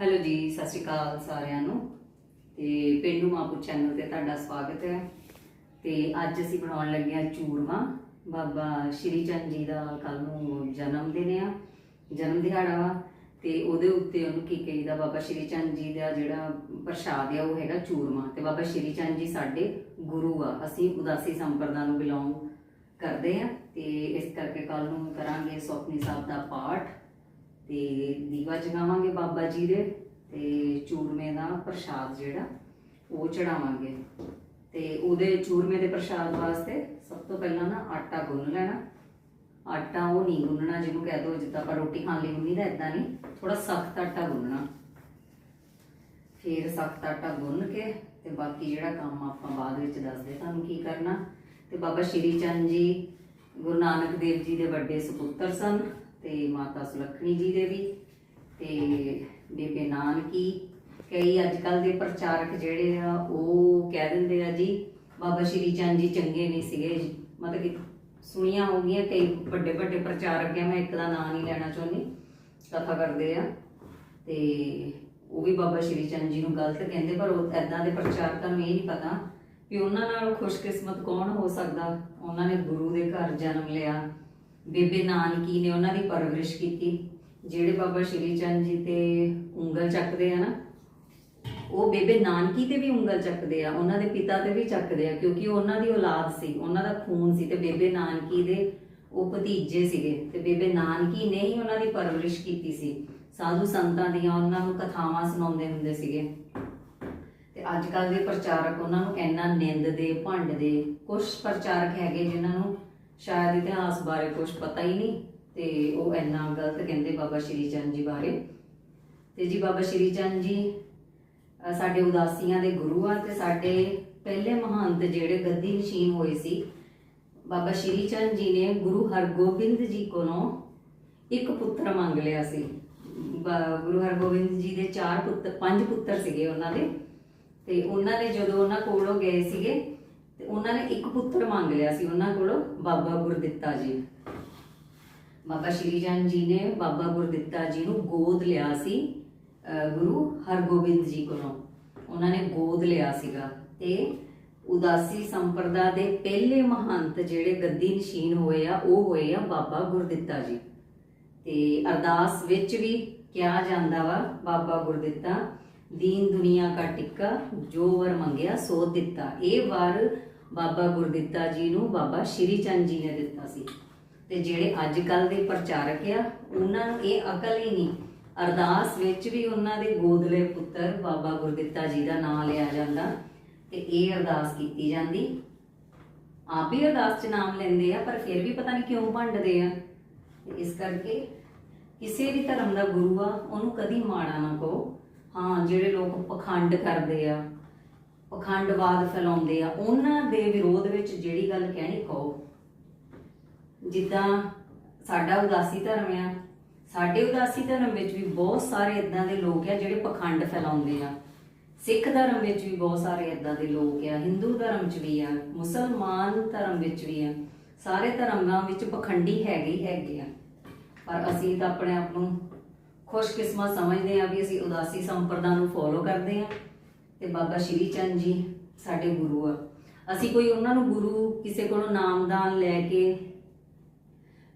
Hello ਜੀ, ਸਤਿ ਸ਼੍ਰੀ ਅਕਾਲ ਸਾਰਿਆਂ ਨੂੰ। ਤੇ ਪਿੰਡੂ ਮਾਪੂ ਚੈਨਲ ਤੇ ਤੁਹਾਡਾ ਸਵਾਗਤ ਹੈ। ਤੇ ਅੱਜ ਅਸੀਂ ਬਣਾਉਣ ਲੱਗੇ ਹਾਂ ਚੂਰਮਾ। ਬਾਬਾ ਸ਼੍ਰੀ ਚੰਦ ਜੀ ਦਾ ਕੱਲ ਨੂੰ ਜਨਮ ਦਿਨ ਆ, ਜਨਮ ਦਿਹਾੜਾ ਵਾ। ਤੇ ਉਹਦੇ ਉੱਤੇ ਉਹਨੂੰ ਕੀ ਕਹੀਦਾ? ਬਾਬਾ ਸ਼੍ਰੀ ਚੰਦ ਜੀ ਦਾ ਜਿਹੜਾ ਪ੍ਰਸ਼ਾਦ ਆ, ਉਹ ਹੈਗਾ ਚੂਰਮਾ। ਤੇ ਬਾਬਾ ਸ਼੍ਰੀ ਚੰਦ ਜੀ ਸਾਡੇ ਗੁਰੂ ਆ। ਅਸੀਂ ਉਦਾਸੀ ਸੰਪਰਦਾ ਨੂੰ ਬਿਲੋਂਗ ਕਰਦੇ ਆ ਤੇ ਇਸ ਕਰਕੇ ਕੱਲ ਨੂੰ ਕਰਾਂਗੇ ਸੁਖਨੀ ਸਾਹਿਬ ਦਾ ਪਾਠ। ਤੇ ਦੀਵਾ ਜਗਾਵਾਂਗੇ ਬਾਬਾ ਜੀ ਦੇ ਤੇ ਚੂਰਮੇ ਦਾ ਪ੍ਰਸ਼ਾਦ ਜਿਹੜਾ, ਉਹ ਚੜਾਵਾਂਗੇ। ਤੇ ਉਹਦੇ ਚੂਰਮੇ ਦੇ ਪ੍ਰਸ਼ਾਦ ਵਾਸਤੇ ਸਭ ਤੋਂ ਪਹਿਲਾਂ ਨਾ ਆਟਾ ਗੁੰਨ ਲੈਣਾ। ਆਟਾ ਉਹ ਨਹੀਂ ਗੁੰਨਣਾ ਜਿਹਨੂੰ ਕਹਿ ਦੋ, ਜਿੱਦਾਂ ਆਪਾਂ ਰੋਟੀ ਖਾਣ ਲਈ ਗੁੰਨੀਦਾ ਇਦਾਂ ਨਹੀਂ ਥੋੜਾ ਸਖਤ ਆਟਾ ਗੁੰਨਣਾ। ਫਿਰ ਸਖਤ ਆਟਾ ਗੁੰਨ ਕੇ ਤੇ ਬਾਕੀ ਜਿਹੜਾ ਕੰਮ ਆਪਾਂ ਬਾਅਦ ਵਿੱਚ ਦੱਸਦੇ ਤੁਹਾਨੂੰ ਕੀ ਕਰਨਾ। ਤੇ ਬਾਬਾ ਸ਼੍ਰੀ ਚੰਦ ਜੀ, ਗੁਰੂ ਨਾਨਕ ਦੇਵ ਜੀ ਦੇ ਵੱਡੇ ਸੁਪੁੱਤਰ ਸਨ। ਤੇ ਮਾਤਾ ਸੁਲੱਖਣੀ ਜੀ ਦੇ ਵੀ, ਤੇ ਬੇਬੇ ਨਾਨਕੀ, ਕਈ ਅੱਜ ਕੱਲ ਦੇ ਪ੍ਰਚਾਰਕ ਜਿਹੜੇ ਆ, ਉਹ ਕਹਿ ਦਿੰਦੇ ਆ ਜੀ, ਬਾਬਾ ਸ਼੍ਰੀ ਚੰਦ ਜੀ ਚੰਗੇ ਨਹੀਂ ਸੀਗੇ ਮਤਲਬ ਕਿ ਸੁਣੀਆਂ ਹੋਗੀਆਂ ਕਈ ਵੱਡੇ ਵੱਡੇ ਪ੍ਰਚਾਰਕ ਆ, ਮੈਂ ਇੱਕ ਦਾ ਨਾਂ ਨਹੀਂ ਲੈਣਾ ਚਾਹੁੰਦੀ, ਕਥਾ ਕਰਦੇ ਆ। ਤੇ ਉਹ ਵੀ ਬਾਬਾ ਸ਼੍ਰੀ ਚੰਦ ਜੀ ਨੂੰ ਗਲਤ ਕਹਿੰਦੇ, ਪਰ ਉਹ ਐਦਾਂ ਦੇ ਪ੍ਰਚਾਰਕਾਂ ਨੂੰ ਇਹ ਨਹੀਂ ਪਤਾ ਵੀ ਉਹਨਾਂ ਨਾਲ ਖੁਸ਼ਕਿਸਮਤ ਕੌਣ ਹੋ ਸਕਦਾ। ਉਹਨਾਂ ਨੇ ਗੁਰੂ ਦੇ ਘਰ ਜਨਮ ਲਿਆ ਬੇਬੇ ਨਾਨਕੀ ਨੇ ਉਹਨਾਂ ਦੀ ਪਰਵਰਿਸ਼ ਕੀਤੀ। ਜਿਹੜੇ ਬਾਬਾ ਸ਼੍ਰੀ ਚੰਦ ਜੀ ਤੇ ਉਂਗਲ ਚੱਕਦੇ ਆ ਨਾ, ਉਹ ਬੇਬੇ ਨਾਨਕੀ ਤੇ ਵੀ ਉਂਗਲ ਚੱਕਦੇ ਆ, ਉਹਨਾਂ ਦੇ ਪਿਤਾ ਤੇ ਵੀ ਚੱਕਦੇ ਆ, ਕਿਉਂਕਿ ਉਹ ਉਹਨਾਂ ਦੀ ਔਲਾਦ ਸੀ, ਉਹਨਾਂ ਦਾ ਖੂਨ ਸੀ ਤੇ ਬੇਬੇ ਨਾਨਕੀ ਦੇ ਉਹ ਭਤੀਜੇ ਸੀਗੇ ਤੇ ਬੇਬੇ ਨਾਨਕੀ ਨੇ ਹੀ ਉਹਨਾਂ ਦੀ ਪਰਵਰਿਸ਼ ਕੀਤੀ ਸੀ। ਸਾਧੂ ਸੰਤਾਂ ਦੀਆਂ ਉਹਨਾਂ ਨੂੰ ਕਥਾਵਾਂ ਸੁਣਾਉਂਦੇ ਹੁੰਦੇ ਸੀਗੇ। ਤੇ ਅੱਜ ਕੱਲ ਦੇ ਪ੍ਰਚਾਰਕ ਉਹਨਾਂ ਨੂੰ ਇੰਨਾ ਨਿੰਦ ਦੇ, ਭੰਡ ਦੇ ਕੁਝ ਪ੍ਰਚਾਰਕ ਹੈਗੇ ਜਿਨ੍ਹਾਂ ਨੂੰ ਸ਼ਾਇਦ ਇਤਿਹਾਸ ਬਾਰੇ ਕੁਝ ਪਤਾ ਹੀ ਨਹੀਂ, ਤੇ ਉਹ ਇੰਨਾ ਗਲਤ ਕਹਿੰਦੇ ਬਾਬਾ ਸ਼੍ਰੀ ਚੰਦ ਜੀ ਬਾਰੇ। ਤੇ ਜੀ ਬਾਬਾ ਸ਼੍ਰੀ ਚੰਦ ਜੀ ਸਾਡੇ ਉਦਾਸੀਆਂ ਦੇ ਗੁਰੂ ਆ ਤੇ ਸਾਡੇ ਪਹਿਲੇ ਮਹੰਤ ਜਿਹੜੇ ਗੱਦੀ ਨਸ਼ੀਨ ਹੋਏ ਸੀ, ਬਾਬਾ ਸ਼੍ਰੀ ਚੰਦ ਜੀ ਨੇ ਗੁਰੂ ਹਰਗੋਬਿੰਦ ਜੀ ਕੋਲੋਂ ਇੱਕ ਪੁੱਤਰ ਮੰਗ ਲਿਆ ਸੀ। ਗੁਰੂ ਹਰਗੋਬਿੰਦ ਜੀ ਦੇ ਚਾਰ ਪੁੱਤਰ ਪੰਜ ਪੁੱਤਰ ਸੀਗੇ ਉਹਨਾਂ ਦੇ। ਤੇ ਉਹਨਾਂ ਨੇ ਜਦੋਂ ਉਹਨਾਂ ਕੋਲੋਂ ਗਏ ਸੀਗੇ ਤੇ ਉਹਨਾਂ ਨੇ ਇੱਕ ਪੁੱਤਰ ਮੰਗ ਲਿਆ ਸੀ, ਉਹਨਾਂ ਕੋਲੋਂ ਬਾਬਾ ਗੁਰਦਿੱਤਾ ਜੀ। ਬਾਬਾ ਸ਼੍ਰੀ ਚੰਦ ਜੀ ਨੇ ਬਾਬਾ ਗੁਰਦਿੱਤਾ ਜੀ ਨੂੰ ਗੋਦ ਲਿਆ ਸੀ ਗੁਰੂ ਹਰਗੋਬਿੰਦ ਜੀ ਕੋਲੋਂ। ਉਹਨਾਂ ਨੇ ਗੋਦ ਲਿਆ ਸੀਗਾ ਤੇ ਉਦਾਸੀ ਸੰਪਰਦਾ ਦੇ ਪਹਿਲੇ ਮਹੰਤ ਜਿਹੜੇ ਗੱਦੀ ਨਸ਼ੀਨ ਹੋਏ ਆ, ਉਹ ਹੋਏ ਆ ਬਾਬਾ ਗੁਰਦਿੱਤਾ ਜੀ। ਤੇ ਅਰਦਾਸ ਵਿੱਚ ਵੀ ਕਿਹਾ ਜਾਂਦਾ ਵਾ ਬਾਬਾ ਗੁਰਦਿੱਤਾ, ਦੀਨ ਦੁਨੀਆ ਕਾ ਟਿੱਕਾ, ਜੋ ਵਰ ਮੰਗਿਆ ਸੋ ਦਿੱਤਾ। ਇਹ ਵਰ ਬਾਬਾ ਗੁਰਦਿੱਤਾ ਜੀ ਨੂੰ ਬਾਬਾ ਸ਼੍ਰੀ ਚੰਦ ਜੀ ਨੇ ਦਿੱਤਾ ਸੀ। ਤੇ ਜਿਹੜੇ ਅੱਜ ਕੱਲ ਦੇ ਪ੍ਰਚਾਰਕ ਆ, ਉਹਨਾਂ ਨੂੰ ਇਹ ਅਕਲ ਹੀ ਨਹੀਂ। ਅਰਦਾਸ ਵਿੱਚ ਵੀ ਉਹਨਾਂ ਦੇ ਗੋਦਲੇ ਪੁੱਤਰ ਬਾਬਾ ਗੁਰਦਿੱਤਾ ਜੀ ਦਾ ਨਾਮ ਲਿਆ ਜਾਂਦਾ ਤੇ ਇਹ ਅਰਦਾਸ ਕੀਤੀ ਜਾਂਦੀ। ਆਪ ਹੀ ਅਰਦਾਸ 'ਚ ਨਾਮ ਲੈਂਦੇ ਆ, ਪਰ ਫਿਰ ਵੀ ਪਤਾ ਨਹੀਂ ਕਿਉਂ ਭੰਡਦੇ ਆ। ਇਸ ਕਰਕੇ ਕਿਸੇ ਵੀ ਧਰਮ ਦਾ ਗੁਰੂ ਆ, ਉਹਨੂੰ ਕਦੀ ਮਾੜਾ ਨਾ ਕਹੋ। ਹਾਂ, ਜਿਹੜੇ ਲੋਕ ਪਖੰਡ ਕਰਦੇ ਆ ਪਖੰਡਵਾਦ ਫੈਲਾਉਂਦੇ ਆ, ਉਹਨਾਂ ਦੇ ਵਿਰੋਧ ਵਿੱਚ ਜਿਹੜੀ ਗੱਲ ਕਹਿਣੀ ਕਹੋ। ਜਿੱਦਾਂ ਸਾਡਾ ਉਦਾਸੀ ਧਰਮ ਆ, ਸਾਡੇ ਉਦਾਸੀ ਧਰਮ ਵਿੱਚ ਵੀ ਬਹੁਤ ਸਾਰੇ ਇਦਾਂ ਦੇ ਲੋਕ ਆ ਜਿਹੜੇ ਪਖੰਡ ਫੈਲਾਉਂਦੇ ਆ। ਸਿੱਖ ਧਰਮ ਵਿੱਚ ਵੀ ਬਹੁਤ ਸਾਰੇ ਇਦਾਂ ਦੇ ਲੋਕ ਆ, ਹਿੰਦੂ ਧਰਮ 'ਚ ਵੀ ਆ, ਮੁਸਲਮਾਨ ਧਰਮ ਵਿੱਚ ਵੀ ਆ। ਸਾਰੇ ਧਰਮਾਂ ਵਿੱਚ ਪਖੰਡੀ ਹੈਗੇ ਹੈਗੇ ਆ। ਪਰ ਅਸੀਂ ਤਾਂ ਆਪਣੇ ਆਪ ਨੂੰ ਖੁਸ਼ਕਿਸਮਤ ਸਮਝਦੇ ਆ ਵੀ ਅਸੀਂ ਉਦਾਸੀ ਸੰਪਰਦਾ ਨੂੰ ਫੋਲੋ ਕਰਦੇ ਆ। ਤੇ ਬਾਬਾ ਸ਼੍ਰੀ ਚੰਦ ਜੀ ਸਾਡੇ ਗੁਰੂ ਆ। ਅਸੀਂ ਕੋਈ ਉਹਨਾਂ ਨੂੰ ਗੁਰੂ ਕਿਸੇ ਕੋਲੋਂ ਨਾਮਦਾਨ ਲੈ ਕੇ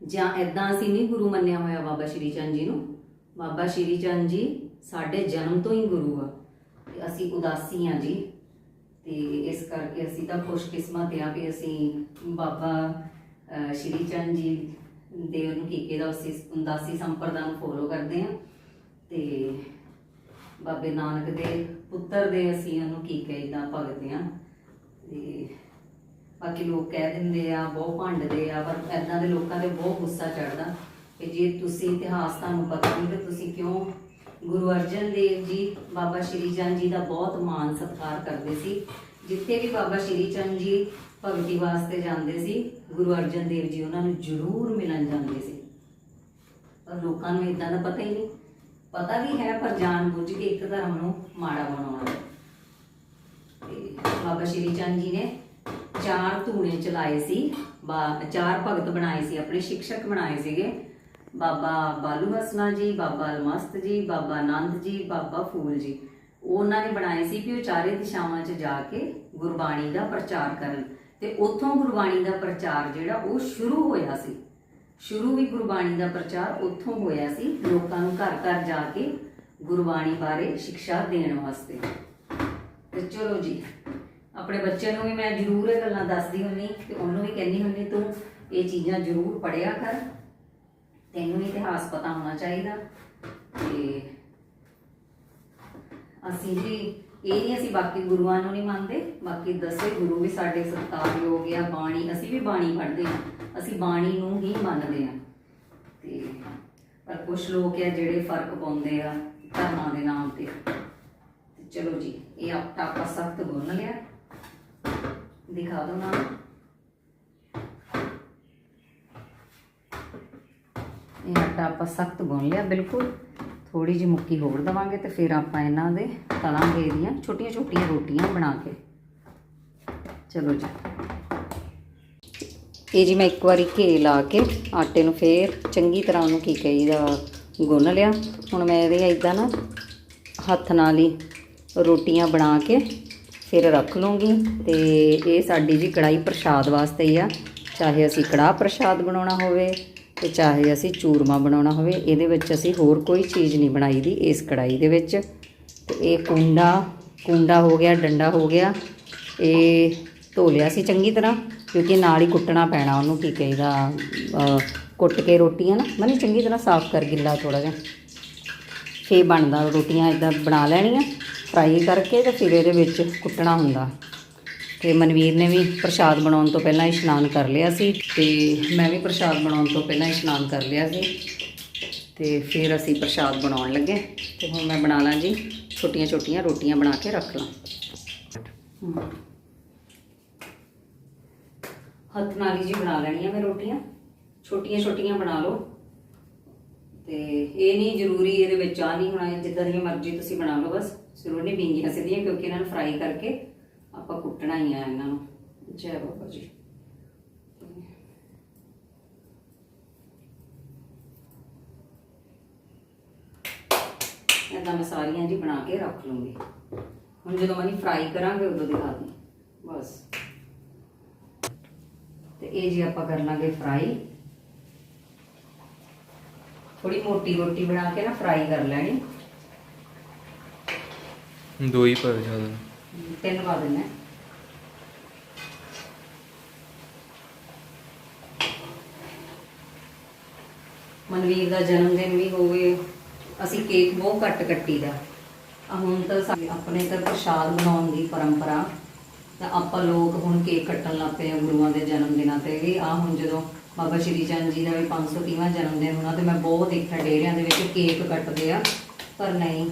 ਜਾਂ ਐਦਾਂ ਅਸੀਂ ਨਹੀਂ ਗੁਰੂ ਮੰਨਿਆ ਹੋਇਆ ਬਾਬਾ ਸ਼੍ਰੀ ਚੰਦ ਜੀ ਨੂੰ। ਬਾਬਾ ਸ਼੍ਰੀ ਚੰਦ ਜੀ ਸਾਡੇ ਜਨਮ ਤੋਂ ਹੀ ਗੁਰੂ ਆ। ਤੇ ਅਸੀਂ ਉਦਾਸੀ ਆ ਜੀ। ਤੇ ਇਸ ਕਰਕੇ ਅਸੀਂ ਤਾਂ ਖੁਸ਼ਕਿਸਮਤ ਆ ਵੀ ਅਸੀਂ ਬਾਬਾ ਸ਼੍ਰੀ ਚੰਦ ਜੀ ਦੇ ਉਹਨੂੰ ਕੀਕੇ ਦਾ ਅਸੀਂ ਉਦਾਸੀ ਸੰਪਰਦਾ ਨੂੰ ਫੋਲੋ ਕਰਦੇ ਆ। ਤੇ ਬਾਬੇ ਨਾਨਕ ਦੇ ਪੁੱਤਰ ਦੇ ਅਸੀਂ ਉਹਨੂੰ ਕੀ ਇਦਾਂ ਭਗਦੇ ਆ ਤੇ ਬਾਕੀ ਲੋਕ ਕਹਿ ਦਿੰਦੇ ਆ, ਬਹੁਤ ਭੰਡਦੇ ਆ, ਪਰ ਐਦਾਂ ਦੇ ਲੋਕਾਂ ਤੇ ਬਹੁਤ ਗੁੱਸਾ ਚੜਦਾ ਕਿ ਜੇ ਤੁਸੀਂ ਇਤਿਹਾਸ ਤੁਹਾਨੂੰ ਪਤਾ ਨਹੀਂ, ਤੇ ਤੁਸੀਂ ਕਿਉਂ ਗੁਰੂ ਅਰਜਨ ਦੇਵ ਜੀ, ਬਾਬਾ ਸ਼੍ਰੀ ਚੰਦ ਜੀ ਦਾ ਬਹੁਤ ਮਾਣ ਸਤਿਕਾਰ ਕਰਦੇ ਸੀ। ਜਿੱਥੇ ਵੀ ਬਾਬਾ ਸ਼੍ਰੀ ਚੰਦ ਜੀ ਭਗਤੀ ਵਾਸਤੇ ਜਾਂਦੇ ਸੀ, ਗੁਰੂ ਅਰਜਨ ਦੇਵ ਜੀ ਉਹਨਾਂ ਨੂੰ ਜ਼ਰੂਰ ਮਿਲਣ ਜਾਂਦੇ ਸੀ। ਪਰ ਲੋਕਾਂ ਨੂੰ ਇਦਾਂ ਦਾ ਪਤਾ ਹੀ ਨਹੀਂ। ਪਤਾ ਵੀ ਹੈ, ਪਰ ਜਾਣ ਬੁੱਝ ਕੇ ਇੱਕ ਧਰਮ ਨੂੰ ਮਾੜਾ ਬਣਾਉਣਾ। ਤੇ ਬਾਬਾ ਸ਼੍ਰੀ ਚੰਦ ਜੀ ਨੇ ਚਾਰ ਧੂਣੇ ਚਲਾਏ ਸੀ ਚਾਰ ਭਗਤ ਬਣਾਏ ਸੀ, ਆਪਣੇ ਸਿੱਖਸ਼ਕ ਬਣਾਏ ਸੀਗੇ। ਬਾਬਾ ਬਾਲੂ ਹਸਨਾ ਜੀ, ਬਾਬਾ ਅਲਮਸਤ ਜੀ, ਬਾਬਾ ਆਨੰਦ ਜੀ, ਬਾਬਾ ਫੂਲ ਜੀ। ਉਹਨਾਂ ਨੇ ਬਣਾਏ ਸੀ ਕਿ ਉਹ ਚਾਰੇ ਦਿਸ਼ਾਵਾਂ 'ਚ ਜਾ ਕੇ ਗੁਰਬਾਣੀ ਦਾ ਪ੍ਰਚਾਰ ਕਰਨ। ਤੇ ਉੱਥੋਂ ਗੁਰਬਾਣੀ ਦਾ ਪ੍ਰਚਾਰ ਜਿਹੜਾ, ਉਹ ਸ਼ੁਰੂ ਹੋਇਆ ਸੀ। ਸ਼ੁਰੂ ਵੀ ਗੁਰਬਾਣੀ ਦਾ ਪ੍ਰਚਾਰ ਉੱਥੋਂ ਹੋਇਆ ਸੀ। ਲੋਕਾਂ ਨੂੰ ਘਰ ਘਰ ਜਾ ਕੇ ਗੁਰਬਾਣੀ ਬਾਰੇ ਸਿੱਖਿਆ ਦੇਣ ਵਾਸਤੇ। ਤੇ ਚਲੋ ਜੀ, ਆਪਣੇ ਬੱਚੇ ਨੂੰ ਵੀ ਮੈਂ ਜ਼ਰੂਰ ਇਹ ਗੱਲਾਂ ਦੱਸਦੀ ਹੁੰਨੀ ਤੇ ਉਹਨੂੰ ਵੀ ਕਹਿੰਦੀ ਹੁੰਨੀ ਤੂੰ ਇਹ ਚੀਜ਼ਾਂ ਜ਼ਰੂਰ ਪੜਿਆ ਕਰ। ਤੈਨੂੰ ਵੀ ਇਤਿਹਾਸ ਪਤਾ ਹੋਣਾ ਚਾਹੀਦਾ। ਤੇ ਅਸੀਂ ਵੀ ਇਹ ਨਹੀਂ ਅਸੀਂ ਬਾਕੀ ਗੁਰੂਆਂ ਨੂੰ ਨਹੀਂ ਮੰਨਦੇ, ਬਾਕੀ ਦਸੇ ਗੁਰੂ ਵੀ ਸਾਡੇ ਸਤਿਕਾਰਯੋਗ ਆ, ਬਾਣੀ, ਅਸੀਂ ਵੀ ਬਾਣੀ ਪੜ੍ਹਦੇ ਹਾਂ, ਅਸੀਂ ਬਾਣੀ ਨੂੰ ਹੀ ਮੰਨਦੇ ਹਾਂ। ਤੇ ਪਰ ਕੁਝ ਲੋਕ ਆ ਜਿਹੜੇ ਫ਼ਰਕ ਪਾਉਂਦੇ ਆ ਧਰਮਾਂ ਦੇ ਨਾਮ ਤੇ। ਚਲੋ ਜੀ, ਇਹ ਆਟਾ ਆਪਾਂ ਸਖਤ ਗੁੰਨ ਲਿਆ। ਦਿਖਾ ਦੋ ਨਾ। ਇਹ ਆਟਾ ਆਪਾਂ ਸਖਤ ਗੁੰਨ ਲਿਆ, ਬਿਲਕੁਲ। ਥੋੜੀ ਜਿਹੀ ਮੁੱਕੀ ਹੋਰ ਦਵਾਂਗੇ ਤੇ ਫਿਰ ਆਪਾਂ ਇਹਨਾਂ ਦੇ ਤਲਾਂਗੇ ਇਹਦੀਆਂ ਛੋਟੀਆਂ ਛੋਟੀਆਂ ਰੋਟੀਆਂ ਬਣਾ ਕੇ। ਚਲੋ ਜੀ। ਇਹ ਜੀ ਮੈਂ ਇੱਕ ਵਾਰੀ ਘੇ ਲਾ ਕੇ ਆਟੇ ਨੂੰ ਫੇਰ ਚੰਗੀ ਤਰ੍ਹਾਂ ਉਹਨੂੰ ਕੀ ਕਹੀਦਾ, ਗੁੰਨ ਲਿਆ। ਹੁਣ ਮੈਂ ਇਹਦੇ ਇਦਾਂ ਨਾ ਹੱਥ ਨਾਲ ਹੀ ਰੋਟੀਆਂ ਬਣਾ ਕੇ ਫਿਰ ਰੱਖ ਲੂੰਗੀ ਤੇ ਇਹ ਸਾਡੀ ਜੀ ਕੜਾਈ ਪ੍ਰਸ਼ਾਦ ਵਾਸਤੇ ਹੀ ਆ। ਚਾਹੇ ਅਸੀਂ ਕੜਾਹ ਪ੍ਰਸ਼ਾਦ ਬਣਾਉਣਾ ਹੋਵੇ ਤੇ ਚਾਹੇ ਅਸੀਂ ਚੂਰਮਾ ਬਣਾਉਣਾ ਹੋਵੇ, ਇਹਦੇ ਵਿੱਚ ਅਸੀਂ ਹੋਰ ਕੋਈ ਚੀਜ਼ ਨਹੀਂ ਬਣਾਈ ਦੀ ਇਸ ਕੜਾਈ ਦੇ ਵਿੱਚ। ਤੇ ਇਹ ਕੁੰਡਾ ਕੁੰਡਾ ਹੋ ਗਿਆ, ਡੰਡਾ ਹੋ ਗਿਆ। ਇਹ ਧੋ ਲਿਆ ਸੀ ਚੰਗੀ ਤਰ੍ਹਾਂ, ਕਿਉਂਕਿ ਨਾਲ ਹੀ ਕੁੱਟਣਾ ਪੈਣਾ ਉਹਨੂੰ ਕੀ ਕਹੀਦਾ ਕੁੱਟ ਕੇ ਰੋਟੀਆਂ ਨਾ ਮਨੀ ਚੰਗੀ ਤਰ੍ਹਾਂ ਸਾਫ਼ ਕਰ ਗਿੱਲਾ ਥੋੜਾ ਜਿਹਾ। ਫੇ ਬਣਦਾ ਰੋਟੀਆਂ ਇਦਾਂ ਬਣਾ ਲੈਣੀਆਂ, ਫਰਾਈ ਕਰਕੇ ਤੇ ਫਿਰ ਇਹਦੇ ਵਿੱਚ ਕੁੱਟਣਾ ਹੁੰਦਾ। ਤੇ ਮਨਵੀਰ ਨੇ ਵੀ ਪ੍ਰਸ਼ਾਦ ਬਣਾਉਣ ਤੋਂ ਪਹਿਲਾਂ ਇਸ਼ਨਾਨ ਕਰ ਲਿਆ ਸੀ ਤੇ ਮੈਂ ਵੀ ਪ੍ਰਸ਼ਾਦ ਬਣਾਉਣ ਤੋਂ ਪਹਿਲਾਂ ਇਸ਼ਨਾਨ ਕਰ ਲਿਆ ਸੀ ਤੇ ਫਿਰ ਅਸੀਂ ਪ੍ਰਸ਼ਾਦ ਬਣਾਉਣ ਲੱਗੇ ਤੇ ਹੁਣ ਮੈਂ ਬਣਾ ਲਾਂ ਜੀ, ਛੋਟੀਆਂ ਛੋਟੀਆਂ ਰੋਟੀਆਂ ਬਣਾ ਕੇ ਰੱਖ ਲਾਂ। ਹੱਥ ਨਾਲ ਹੀ ਜੀ ਬਣਾ ਲੈਣੀਆਂ ਮੈਂ ਰੋਟੀਆਂ, ਛੋਟੀਆਂ ਛੋਟੀਆਂ ਬਣਾ ਲਓ। ਤੇ ਇਹ ਨਹੀਂ ਜ਼ਰੂਰੀ ਇਹਦੇ ਵਿੱਚ ਆ ਨਹੀਂ ਹੋਣਾ, ਜਿੱਦਾਂ ਦੀ ਮਰਜ਼ੀ ਤੁਸੀਂ ਬਣਾ ਲਓ ਬਸ। ਜ਼ਰੂਰ ਨਹੀਂ ਬਿੰਗੀਆਂ ਸਿੱਧੀਆਂ, ਕਿਉਂਕਿ ਇਹਨਾਂ ਨੂੰ ਫਰਾਈ ਕਰਕੇ ਆਪਾਂ ਕੁੱਟਣਾ ਹੀ ਆ ਇਹਨਾਂ ਨੂੰ। ਜੈ ਬਾਬਾ ਜੀ। ਏਦਾਂ ਮੈਂ ਸਾਰੀਆਂ ਜੀ ਬਣਾ ਕੇ ਰੱਖ ਲੂੰਗੀ। ਹੁਣ ਜਦੋਂ ਮਨੀ ਫਰਾਈ ਕਰਾਂਗੇ, ਉਦੋਂ ਦਿਖਾ ਦੀ ਬਸ। ਤੇ ਇਹ ਜੀ ਆਪਾਂ ਕਰ ਲਾਂਗੇ ਫਰਾਈ ਥੋੜੀ ਮੋਟੀ ਰੋਟੀ ਬਣਾ ਕੇ ਨਾ ਫਰਾਈ ਕਰ ਲੈਣੀ। ਦੋ ਹੀ ਪਰ ਜ਼ਿਆਦਾ। ਤਿੰਨ ਪਾ ਦਿੰਨੇ ਮਨਵੀਰ ਦਾ ਜਨਮ ਦਿਨ ਵੀ ਹੋਵੇ, ਅਸੀਂ ਕੇਕ ਬਹੁਤ ਘੱਟ ਕੱਟੀਦਾ। ਹੁਣ ਤਾਂ ਆਪਣੇ ਤਾਂ ਪ੍ਰਸ਼ਾਦ ਬਣਾਉਣ ਦੀ ਪਰੰਪਰਾ, ਤਾਂ ਆਪਾਂ ਲੋਕ ਹੁਣ ਕੇਕ ਕੱਟਣ ਲੱਗ ਪਏ ਗੁਰੂਆਂ ਦੇ ਜਨਮ ਦਿਨਾਂ ਤੇ ਵੀ। ਆ ਹੁਣ ਜਦੋਂ ਬਾਬਾ ਸ਼੍ਰੀ ਚੰਦ ਜੀ ਦਾ ਵੀ 530ਵਾਂ ਜਨਮ ਦਿਨ ਹੋਣਾ ਤੇ ਮੈਂ ਬਹੁਤ ਦੇਖਿਆ ਡੇਰਿਆਂ ਦੇ ਵਿੱਚ ਕੇਕ ਕੱਟਦੇ ਆ, ਪਰ ਨਹੀਂ,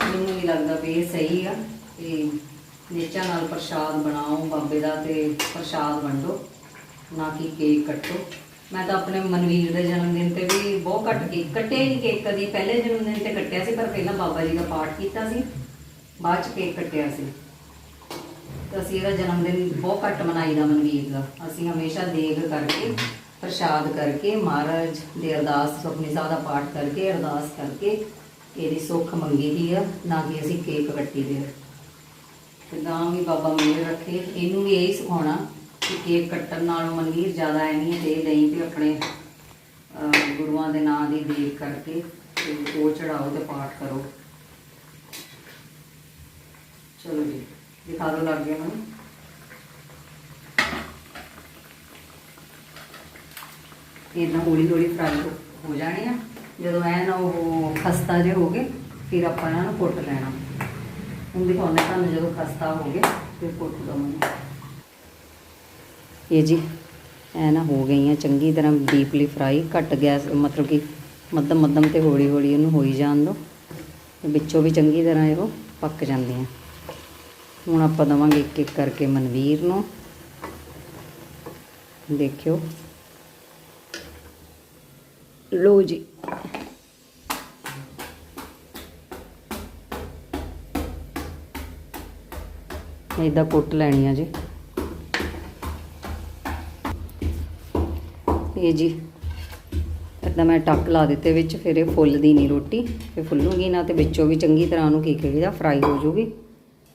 ਮੈਨੂੰ ਨਹੀਂ ਲੱਗਦਾ ਵੀ ਇਹ ਸਹੀ ਆ। ਤੇ ਨੇਚਾ ਨਾਲ ਪ੍ਰਸ਼ਾਦ ਬਣਾਓ, ਬਾਬੇ ਦਾ ਤੇ ਪ੍ਰਸ਼ਾਦ ਵੰਡੋ, ਨਾ ਕਿ ਕੇਕ ਕੱਟੋ। ਮੈਂ ਤਾਂ ਆਪਣੇ ਮਨਵੀਰ ਦੇ ਜਨਮ ਦਿਨ ਤੇ ਵੀ ਬਹੁਤ ਘੱਟ ਕੇਕ ਕੱਟੇ ਨਹੀਂ ਕੇਕ ਕਦੀ ਪਹਿਲੇ ਜਨਮ ਦਿਨ ਤੇ ਕੱਟਿਆ ਸੀ, ਪਰ ਪਹਿਲਾਂ ਬਾਬਾ ਜੀ ਦਾ ਪਾਠ ਕੀਤਾ ਸੀ, ਬਾਅਦ ਚ ਕੇਕ ਕੱਟਿਆ ਸੀ। ਤੇ ਅਸੀਂ ਇਹਦਾ ਜਨਮ ਦਿਨ ਬਹੁਤ ਘੱਟ ਮਨਾਈਦਾ ਮਨਵੀਰ ਦਾ। ਅਸੀਂ ਹਮੇਸ਼ਾ ਦੇਗ ਕਰਕੇ, ਪ੍ਰਸ਼ਾਦ ਕਰਕੇ, ਮਹਾਰਾਜ ਦੇ ਅਰਦਾਸ, ਸੁਖਮਨੀ ਸਾਹਿਬ ਦਾ ਪਾਠ ਕਰਕੇ, ਅਰਦਾਸ ਕਰਕੇ, ਇਹਦੀ ਸੁੱਖ ਮੰਗੀ ਦੀ ਆ, ਨਾ ਕਿ ਅਸੀਂ ਕੇਕ ਕੱਟੀ ਦੇ ਆ। ਤੇ ਗਾਂ ਵੀ ਬਾਬਾ ਮੇਰ ਰੱਖੇ। ਇਹਨੂੰ ਵੀ ਇਹੀ ਸਿਖਾਉਣਾ ਕਿ ਕੇਕ ਕੱਟਣ ਨਾਲ ਮਨਵੀਰ ਜ਼ਿਆਦਾ ਐ ਨਹੀਂ ਦੇ ਲਈ ਵੀ ਆਪਣੇ ਗੁਰੂਆਂ ਦੇ ਨਾਂ ਦੀ ਦੇਖ ਕਰਕੇ ਤੇ ਉਹ ਚੜਾਓ ਤੇ ਪਾਠ ਕਰੋ। ਚਲੋ ਜੀ, ਦਿਖਾ ਦੋ ਲੱਗ ਗਿਆ ਮੈਨੂੰ। ਇਹਨਾਂ ਹੌਲੀ ਹੌਲੀ ਫਰਾਈ ਹੋ ਜਾਣੇ ਆ। ਜਦੋਂ ਐਨ ਉਹ ਖਸਤਾ ਜੇ ਹੋ ਗਏ, ਫਿਰ ਆਪਾਂ ਇਹਨਾਂ ਨੂੰ ਕੁੱਟ ਲੈਣਾ। ਹੁਣ ਦਿਖਾਉਂਦੇ ਤੁਹਾਨੂੰ ਜਦੋਂ ਖਸਤਾ ਹੋ ਗਏ ਫਿਰ ਕੁੱਟ ਦਵਾਂਗੇ ਇਹ ਜੀ, ਐ ਨਾ ਹੋ ਗਈਆਂ, ਚੰਗੀ ਤਰ੍ਹਾਂ ਡੀਪਲੀ ਫਰਾਈ ਘੱਟ ਗੈਸ ਮਤਲਬ ਕਿ ਮੱਧਮ ਮੱਧਮ ਤੇ ਹੌਲੀ ਹੌਲੀ ਇਹਨੂੰ ਹੋਈ ਜਾਣ ਦਿਓ ਵਿੱਚੋਂ ਵੀ ਚੰਗੀ ਤਰ੍ਹਾਂ ਇਹੋ ਪੱਕ ਜਾਂਦੀਆਂ ਹੁਣ ਆਪਾਂ ਦਵਾਂਗੇ ਇੱਕ ਇੱਕ ਕਰਕੇ ਮਨਵੀਰ ਨੂੰ। ਦੇਖਿਓ। ਲੋ ਜੀ ਇਦਾਂ ਕੁੱਟ ਲੈਣੀ ਆ ਜੀ। ਇਹ ਜੀ, ਇਦਾਂ ਮੈਂ ਟੱਕ ਲਾ ਦਿੱਤੇ ਵਿੱਚ, ਫਿਰ ਇਹ ਫੁੱਲਦੀ ਨਹੀਂ ਰੋਟੀ ਇਹ ਫੁੱਲੂਗੀ ਨਾ ਤੇ ਵਿੱਚੋਂ ਵੀ ਚੰਗੀ ਤਰ੍ਹਾਂ ਉਹਨੂੰ ਕੀ ਕਹੀਦਾ ਫਰਾਈ ਹੋ ਜੂਗੀ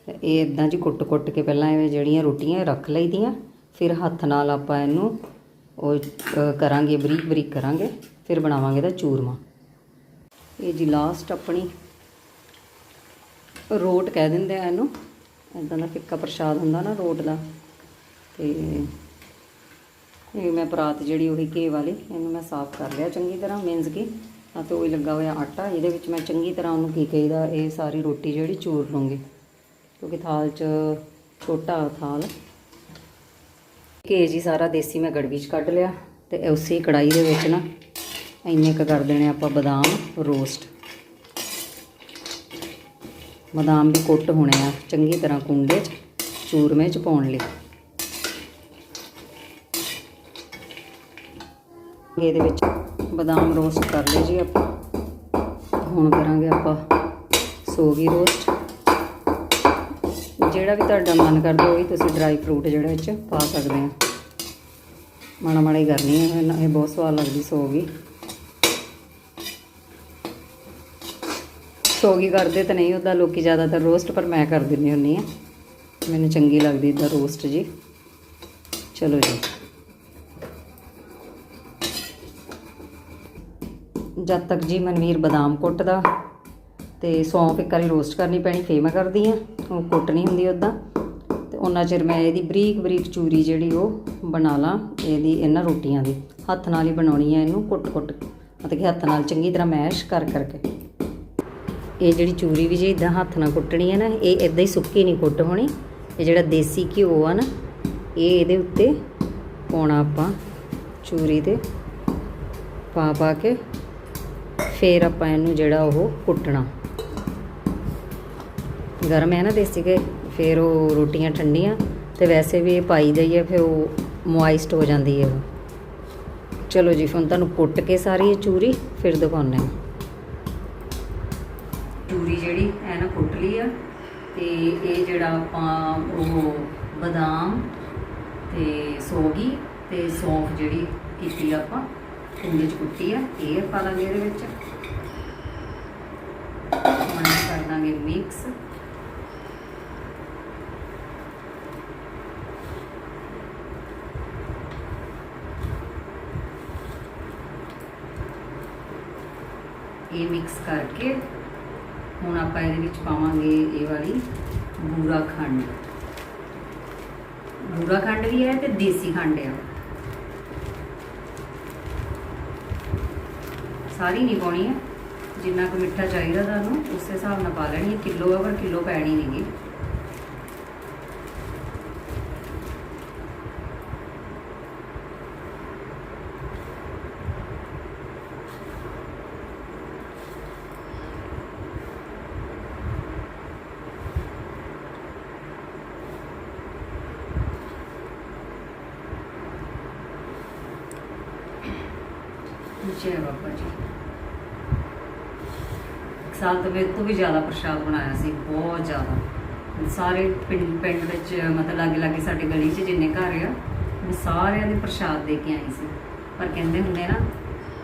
ਇਹ ਇਦਾਂ ਜੀ ਕੁੱਟ-ਕੁੱਟ ਕੇ ਪਹਿਲਾਂ ਇਹ ਜਿਹੜੀਆਂ ਰੋਟੀਆਂ ਇਹ ਰੱਖ ਲਈਦੀਆਂ ਫਿਰ ਹੱਥ ਨਾਲ ਆਪਾਂ ਇਹਨੂੰ ਉਹ ਕਰਾਂਗੇ, ਬਰੀਕ ਬਰੀਕ ਕਰਾਂਗੇ, ਫਿਰ ਬਣਾਵਾਂਗੇ ਇਹਦਾ ਚੂਰਮਾ। ਇਹ ਜੀ ਲਾਸਟ ਆਪਣੀ ਰੋਟ ਕਹਿ ਦਿੰਦੇ ਆ ਇਹਨੂੰ। ਇਦਾਂ ਦਾ ਫਿੱਕਾ ਪ੍ਰਸ਼ਾਦ ਹੁੰਦਾ ਨਾ ਰੋਟ ਦਾ, ਤੇ ਇਹ ਮੈਂ ਪਰਾਤ ਜਿਹੜੀ ਉਹੀ ਘੇ ਵਾਲੀ, ਇਹਨੂੰ ਮੈਂ ਸਾਫ਼ ਕਰ ਲਿਆ ਚੰਗੀ ਤਰ੍ਹਾਂ ਮਿੰਜ਼ ਕੇ ਆ ਤੇ ਉਹੀ ਲੱਗਾ ਹੋਇਆ ਆਟਾ, ਇਹਦੇ ਵਿੱਚ ਮੈਂ ਚੰਗੀ ਤਰ੍ਹਾਂ ਉਹਨੂੰ ਕੀ ਕਹੀਦਾ, ਇਹ ਸਾਰੀ ਰੋਟੀ ਜਿਹੜੀ ਚੂਰ ਲਵਾਂਗੀ ਕਿਉਂਕਿ ਥਾਲ 'ਚ ਛੋਟਾ ਥਾਲ। ਘੇ ਜੀ ਸਾਰਾ ਦੇਸੀ ਮੈਂ ਗੜਵੀ 'ਚ ਕੱਢ ਲਿਆ, ਤੇ ਉਸੇ ਕੜਾਈ ਦੇ ਵਿੱਚ ਨਾ ਇੰਨੇ ਕ ਕਰ ਦੇਣੇ ਆਪਾਂ ਬਦਾਮ, ਰੋਸਟ। ਬਦਾਮ ਵੀ ਕੁੱਟ ਹੋਣੇ ਆ, ਚੰਗੀ ਤਰ੍ਹਾਂ ਕੁੰਡੇ 'ਚ, ਚੂਰਮੇ 'ਚ ਪਾਉਣ ਲਈ। ਇਹਦੇ ਵਿੱਚ ਬਦਾਮ ਰੋਸਟ ਕਰ ਲਏ ਜੀ ਆਪਾਂ। ਹੁਣ ਕਰਾਂਗੇ ਆਪਾਂ ਸੋਗੀ ਰੋਸਟ। ਜਿਹੜਾ ਵੀ ਤੁਹਾਡਾ ਮਨ ਕਰਦਾ, ਉਹੀ ਤੁਸੀਂ ਡਰਾਈ ਫਰੂਟ ਜਿਹੜਾ ਵਿੱਚ ਪਾ ਸਕਦੇ ਆ। ਮਾੜਾ ਮਾੜਾ ਹੀ ਕਰਨੀ ਹੈ ਇਹ ਬਹੁਤ ਸਵਾਦ ਲੱਗਦੀ ਸੋਗੀ। ਸੋਗੀ ਕਰਦੇ ਤਾਂ ਨਹੀਂ ਉਹਦਾ ਲੋਕੀ ਜ਼ਿਆਦਾਤਰ ਰੋਸਟ ਪਰ ਮੈਂ ਕਰ ਦਿੰਦੀ ਹੁੰਨੀ ਆ ਮੈਨੂੰ ਚੰਗੀ ਲੱਗਦੀ ਇਦਾਂ ਰੋਸਟ ਜੀ। ਚਲੋ ਜੀ। ਜਦ ਤੱਕ ਜੀ ਮਨਵੀਰ ਬਦਾਮ ਕੁੱਟਦਾ ਤੇ ਸੌਂਫ ਇੱਕ ਵਾਰੀ ਰੋਸਟ ਕਰਨੀ ਪੈਣੀ, ਫੇਰ ਮੈਂ ਕਰਦੀ ਆ ਉਹ ਕੁੱਟ ਨਹੀਂ ਹੁੰਦੀ ਉਦਾਂ ਤੇ ਉਹਨਾਂ ਚਿਰ ਮੈਂ ਇਹਦੀ ਬਰੀਕ ਬਰੀਕ ਚੂਰੀ ਜਿਹੜੀ ਉਹ ਬਣਾ ਲਾਂ, ਇਹਦੀ ਇਹਨਾਂ ਰੋਟੀਆਂ ਦੀ। ਹੱਥ ਨਾਲ ਹੀ ਬਣਾਉਣੀ ਆ ਇਹਨੂੰ ਕੁੱਟ-ਕੁੱਟ ਮਤਲਬ ਕਿ ਹੱਥ ਨਾਲ ਚੰਗੀ ਤਰ੍ਹਾਂ ਮੈਸ਼ ਕਰ ਕਰਕੇ ਇਹ ਜਿਹੜੀ ਚੂਰੀ ਵੀ ਜੇ ਇਦਾਂ ਹੱਥ ਨਾਲ ਕੁੱਟਣੀ ਹੈ ਨਾ, ਇਹ ਇਦਾਂ ਹੀ ਸੁੱਕੀ ਨਹੀਂ ਕੁੱਟ ਹੋਣੀ। ਇਹ ਜਿਹੜਾ ਦੇਸੀ ਘਿਓ ਆ ਨਾ, ਇਹ ਇਹਦੇ ਉੱਤੇ ਪਾਉਣਾ ਆਪਾਂ ਚੂਰੀ ਤੇ। ਪਾ ਪਾ ਕੇ ਫੇਰ ਆਪਾਂ ਇਹਨੂੰ ਜਿਹੜਾ ਉਹ ਕੁੱਟਣਾ। ਗਰਮ ਹੈ ਨਾ ਦੇਸੀ ਘੇ ਫਿਰ ਉਹ ਰੋਟੀਆਂ ਠੰਡੀਆਂ ਤੇ ਵੈਸੇ ਵੀ ਇਹ ਪਾਈ ਜਾਈਏ ਫਿਰ ਉਹ ਮੋਇਸਟ ਹੋ ਜਾਂਦੀ ਹੈ। ਉਹ ਚਲੋ ਜੀ, ਹੁਣ ਤੁਹਾਨੂੰ ਕੁੱਟ ਕੇ ਸਾਰੀ ਇਹ ਚੂਰੀ, ਫਿਰ ਦਿਖਾਉਂਦੇ ਹਾਂ। ਇਹ ਜਿਹੜਾ ਆਪਾਂ ਉਹ ਬਦਾਮ ਤੇ ਸੋਗੀ ਤੇ ਸੌਂਫ ਜਿਹੜੀ ਕੀਤੀ ਆ ਆਪਾਂ ਕੁੰਡੇ ਚ ਕੁੱਟੀ ਆ, ਇਹ ਪਾ ਲਾਂਗੇ ਇਹਦੇ ਵਿੱਚ। ਹੁਣ ਕਰ ਦਾਂਗੇ ਮਿਕਸ ਇਹ ਮਿਕਸ ਕਰਕੇ ਹੁਣ ਆਪਾਂ ਇਹਦੇ ਵਿੱਚ ਪਾਵਾਂਗੇ ਇਹ ਵਾਲੀ ਬੂਰਾ ਖੰਡ। ਬੂਰਾ ਖੰਡ ਵੀ ਹੈ ਤੇ ਦੇਸੀ ਖੰਡ ਹੈ। ਸਾਰੀ ਨਹੀਂ ਪਾਉਣੀ ਹੈ। ਜਿੰਨਾ ਕੁ ਮਿੱਠਾ ਚਾਹੀਦਾ ਤੁਹਾਨੂੰ, ਉਸ ਹਿਸਾਬ ਨਾਲ ਪਾ ਲੈਣੀ ਹੈ। ਕਿਲੋ ਹੈ ਪਰ ਕਿਲੋ ਪੈਣੀ ਨਹੀਂਗੀ ਜੈ ਬਾਬਾ ਜੀ ਇੱਕ ਸਾਲ ਤੋਂ ਮੇਰੇ ਤੋਂ ਵੀ ਜ਼ਿਆਦਾ ਪ੍ਰਸ਼ਾਦ ਬਣਾਇਆ ਸੀ, ਬਹੁਤ ਜ਼ਿਆਦਾ। ਸਾਰੇ ਪਿੰਡ ਪਿੰਡ ਵਿੱਚ ਮਤਲਬ ਲਾਗੇ ਲਾਗੇ ਸਾਡੇ ਗਲੀ 'ਚ ਜਿੰਨੇ ਘਰ ਆ, ਮੈਂ ਸਾਰਿਆਂ ਦੇ ਪ੍ਰਸ਼ਾਦ ਦੇ ਕੇ ਆਈ ਸੀ। ਪਰ ਕਹਿੰਦੇ ਹੁੰਦੇ ਨਾ,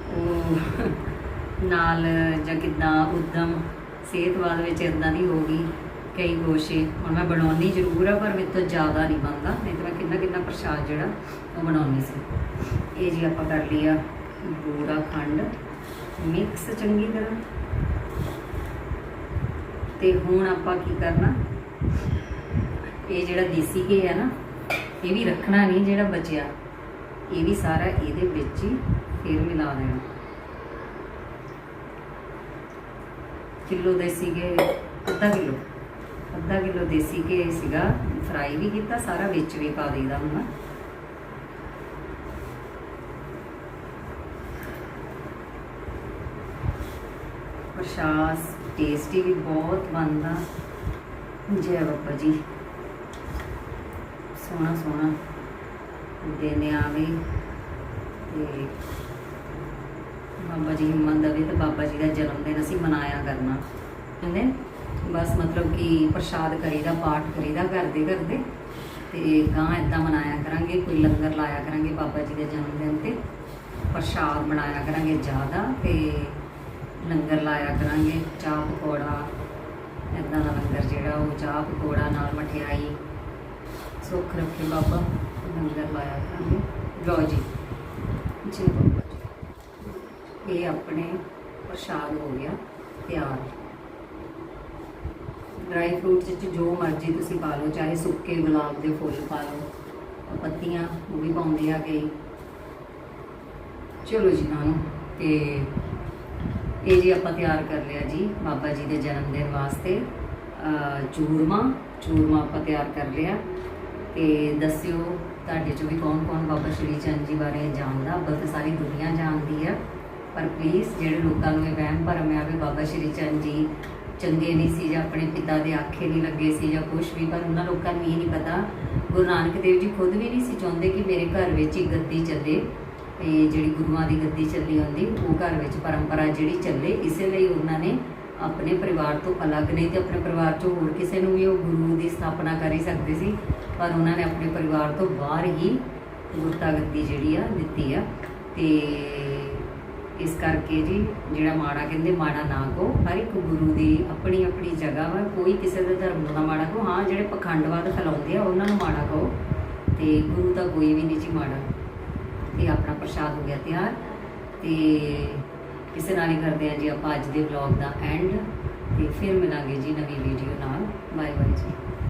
ਉਹ ਨਾਲ ਜਾਂ ਕਿਦਾਂ ਉਦਮ, ਸਿਹਤਵਾਦ ਵਿੱਚ ਇਦਾਂ ਦੀ ਹੋ ਗਈ, ਕਈ ਗੋਸ਼ੇ। ਹੁਣ ਮੈਂ ਬਣਾਉਣੀ ਜ਼ਰੂਰ ਆ, ਪਰ ਮੇਰੇ ਤੋਂ ਜ਼ਿਆਦਾ ਨਹੀਂ ਬਣਦਾ। ਨਹੀਂ ਤਾਂ ਮੈਂ ਕਿੰਨਾ ਕਿੰਨਾ ਪ੍ਰਸ਼ਾਦ ਜਿਹੜਾ ਉਹ ਬਣਾਉਣੀ ਸੀ। ਇਹ ਜੀ ਆਪਾਂ ਕਰ ਲਿਆ ਬੂਰਾ ਖੰਡ ਮਿਕਸ ਚੰਗੀ ਤਰ੍ਹਾਂ। ਤੇ ਹੁਣ ਆਪਾਂ ਕੀ ਕਰਨਾ? ਇਹ ਜਿਹੜਾ ਦੇਸੀ ਘੇ ਹੈ ਨਾ, ਇਹ ਵੀ ਰੱਖਣਾ ਨਹੀਂ ਜਿਹੜਾ ਬਚਿਆ। ਇਹ ਵੀ ਸਾਰਾ ਇਹਦੇ ਵਿੱਚ ਹੀ ਫਿਰ ਮਿਲਾ ਦੇਣਾ। ਕਿਲੋ ਦੇਸੀ ਘੇ ਅੱਧਾ ਕਿਲੋ। ਅੱਧਾ ਕਿਲੋ ਦੇਸੀ ਘੇ ਸੀਗਾ। ਫਰਾਈ ਵੀ ਕੀਤਾ, ਸਾਰਾ ਵਿੱਚ ਵੀ ਪਾ ਦੇਈਦਾ ਹੁਣ। ਪ੍ਰਸ਼ਾਦ ਟੇਸਟੀ ਵੀ ਬਹੁਤ ਬਣਦਾ। ਜੈ ਬਾਬਾ ਜੀ, ਸੋਹਣਾ ਸੋਹਣਾ ਦੇਨੇ ਆਵੇ ਤੇ ਬਾਬਾ ਜੀ ਹਿੰਮਤ ਦੇਵੇ ਤੇ ਬਾਬਾ ਜੀ ਦਾ ਜਨਮ ਦਿਨ ਅਸੀਂ ਮਨਾਇਆ ਕਰਨਾ। ਕਹਿੰਦੇ ਬਸ ਮਤਲਬ ਕਿ ਪ੍ਰਸ਼ਾਦ ਕਰੀਦਾ, ਪਾਠ ਕਰੀਦਾ, ਕਰਦੇ ਕਰਦੇ ਤੇ ਗਾਂ ਇਦਾਂ ਮਨਾਇਆ ਕਰਾਂਗੇ, ਕੋਈ ਲੰਗਰ ਲਾਇਆ ਕਰਾਂਗੇ ਬਾਬਾ ਜੀ ਦੇ ਜਨਮ ਦਿਨ ਤੇ, ਪ੍ਰਸ਼ਾਦ ਬਣਾਇਆ ਕਰਾਂਗੇ ਜ਼ਿਆਦਾ ਤੇ ਲੰਗਰ ਲਾਇਆ ਕਰਾਂਗੇ, ਚਾਹ ਪਕੌੜਾ ਇਦਾਂ ਦਾ ਲੰਗਰ ਜਿਹੜਾ ਉਹ ਚਾਹ ਪਕੌੜਾ ਨਾਲ ਮਠਿਆਈ, ਸੁੱਖ ਰੱਖੇ ਬਾਬਾ, ਲੰਗਰ ਲਾਇਆ ਕਰਾਂਗੇ। ਲਓ ਜੀ ਜੀ ਬਾਬਾ ਜੀ। ਇਹ ਆਪਣੇ ਪ੍ਰਸ਼ਾਦ ਹੋ ਗਿਆ, ਤਿਆਰ। ਡਰਾਈ ਫਰੂਟ ਵਿੱਚ ਜੋ ਮਰਜ਼ੀ ਤੁਸੀਂ ਪਾ ਲਓ, ਚਾਹੇ ਸੁੱਕੇ ਗੁਲਾਬ ਦੇ ਫੁੱਲ ਪਾ ਲਓ, ਪੱਤੀਆਂ, ਉਹ ਵੀ ਪਾਉਂਦੇ ਆ ਗਏ ਚਲੋ ਜੀ ਨਾਨੂ, ਤੇ ਇਹ ਜੀ ਆਪਾਂ ਤਿਆਰ ਕਰ ਲਿਆ ਜੀ, ਬਾਬਾ ਜੀ ਦੇ ਜਨਮ ਦਿਨ ਵਾਸਤੇ। ਚੂਰਮਾ ਚੂਰਮਾ ਆਪਾਂ ਤਿਆਰ ਕਰ ਲਿਆ। ਤੇ ਦੱਸਿਓ, ਤੁਹਾਡੇ ਚੋਂ ਵੀ ਕੌਣ ਕੌਣ ਬਾਬਾ ਸ਼੍ਰੀ ਚੰਦ ਜੀ ਬਾਰੇ ਜਾਣਦਾ? ਬਲਕਿ ਸਾਰੀ ਦੁਨੀਆ ਜਾਣਦੀ ਆ। ਪਰ ਪਲੀਜ਼ ਜਿਹੜੇ ਲੋਕਾਂ ਨੂੰ ਇਹ ਵਹਿਮ ਭਰਮ ਆ ਵੀ ਬਾਬਾ ਸ਼੍ਰੀ ਚੰਦ ਜੀ ਚੰਗੇ ਨਹੀਂ ਸੀ ਜਾਂ ਆਪਣੇ ਪਿਤਾ ਦੇ ਆਖੇ ਨਹੀਂ ਲੱਗੇ ਸੀ ਜਾਂ ਕੁਝ ਵੀ, ਪਰ ਉਹਨਾਂ ਲੋਕਾਂ ਨੂੰ ਇਹ ਨਹੀਂ ਪਤਾ। ਗੁਰੂ ਨਾਨਕ ਦੇਵ ਜੀ ਖੁਦ ਵੀ ਨਹੀਂ ਸੀ ਚਾਹੁੰਦੇ ਕਿ ਮੇਰੇ ਘਰ ਵਿੱਚ ਹੀ ਗੱਦੀ ਚੱਲੇ। ਤੇ ਜਿਹੜੀ ਗੁਰੂਆਂ ਦੀ ਗੱਦੀ ਚੱਲੀ ਹੁੰਦੀ ਉਹ ਘਰ ਵਿੱਚ ਪਰੰਪਰਾ ਜਿਹੜੀ ਚੱਲੇ, ਇਸੇ ਲਈ ਉਹਨਾਂ ਨੇ ਆਪਣੇ ਪਰਿਵਾਰ ਤੋਂ ਅਲੱਗ, ਨਹੀਂ ਤੇ ਆਪਣੇ ਪਰਿਵਾਰ ਚੋਂ ਹੋਰ ਕਿਸੇ ਨੂੰ ਵੀ ਉਹ ਗੁਰੂ ਦੀ ਸਥਾਪਨਾ ਕਰ ਹੀ ਸਕਦੇ ਸੀ, ਪਰ ਉਹਨਾਂ ਨੇ ਆਪਣੇ ਪਰਿਵਾਰ ਤੋਂ ਬਾਹਰ ਹੀ ਗੁਰਤਾ ਗੱਦੀ ਜਿਹੜੀ ਆ ਦਿੱਤੀ ਆ। ਤੇ ਇਸ ਕਰਕੇ ਜੀ, ਜਿਹੜਾ ਮਾੜਾ ਕਹਿੰਦੇ ਮਾੜਾ ਨਾ ਕਹੋ, ਹਰ ਇੱਕ ਗੁਰੂ ਦੀ ਆਪਣੀ ਆਪਣੀ ਜਗ੍ਹਾ ਵਾ, ਕੋਈ ਕਿਸੇ ਦੇ ਧਰਮ ਦਾ ਮਾੜਾ ਕਹੋ, ਹਾਂ, ਜਿਹੜੇ ਪਖੰਡਵਾਦ ਫੈਲਾਉਂਦੇ ਆ, ਉਹਨਾਂ ਨੂੰ ਮਾੜਾ ਕਹੋ, ਤੇ ਗੁਰੂ ਤਾਂ ਕੋਈ ਵੀ ਨਹੀਂ ਜੀ ਮਾੜਾ। ਤੇ ਆਪਣਾ ਪ੍ਰਸ਼ਾਦ ਹੋ ਗਿਆ ਤਿਆਰ। ਤੇ ਕਿਸੇ ਨਾਲ ਹੀ ਕਰਦੇ ਆ ਜੀ ਆਪਾਂ ਅੱਜ ਦੇ ਵਲੌਗ ਦਾ ਐਂਡ ਤੇ ਫਿਰ ਮਿਲਾਂਗੇ ਜੀ ਨਵੀਂ ਵੀਡੀਓ ਨਾਲ। ਬਾਏ ਬਾਏ ਜੀ।